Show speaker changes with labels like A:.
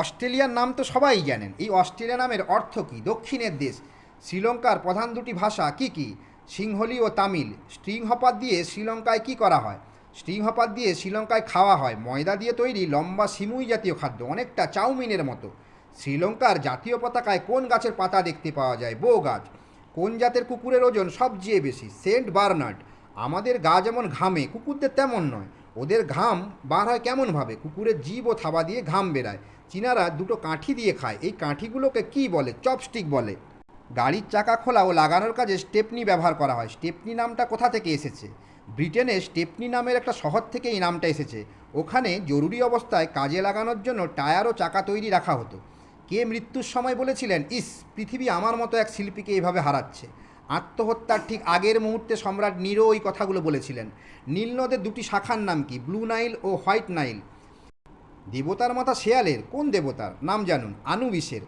A: অস্ট্রেলিয়ার নাম তো সবাই জানেন। এই অস্ট্রেলিয়া নামের অর্থ কী? দক্ষিণের দেশ। শ্রীলঙ্কার প্রধান দুটি ভাষা কি কি? সিংহলি ও তামিল। স্ট্রিং হপার দিয়ে শ্রীলঙ্কায় কি করা হয়? স্ট্রিং হপার দিয়ে শ্রীলঙ্কায় খাওয়া হয়। ময়দা দিয়ে তৈরি লম্বা সিমুই জাতীয় খাদ্য, অনেকটা চাউমিনের মতো। শ্রীলঙ্কার জাতীয় পতাকায় কোন গাছের পাতা দেখতে পাওয়া যায়? বো গাছ। কোন জাতের কুকুরের ওজন সবচেয়ে বেশি? Saint Bernard. আমাদের গা যেমন ঘামে, কুকুরদের তেমন নয়। ওদের ঘাম বার হয় কেমনভাবে? কুকুরের জীব ও থাবা দিয়ে ঘাম বেরায়। চীনারা দুটো কাঠি দিয়ে খায়। এই কাঠিগুলোকে কি বলে? চপস্টিক বলে। গাড়ির চাকা খোলা ও লাগানোর কাজে স্টেপনি ব্যবহার করা হয়। স্টেপনি নামটা কোথা থেকে এসেছে? ব্রিটেনে স্টেপনি নামের একটা শহর থেকে এই নামটা এসেছে। ওখানে জরুরি অবস্থায় কাজে লাগানোর জন্য টায়ার ও চাকা তৈরি রাখা হতো। কে মৃত্যুর সময় বলেছিলেন, ইস, পৃথিবী আমার মতো এক শিল্পীকে এইভাবে হারাচ্ছে। আত্মহত্যার ঠিক আগের মুহূর্তে সম্রাট নিরো ওই কথাগুলো বলেছিলেন। নীল নদের দুটি শাখার নাম কি? ব্লু নাইল ও হোয়াইট নাইল। দেবতার মাথা শেয়ালের। কোন দেবতার? নাম জানুন। আনুবিসের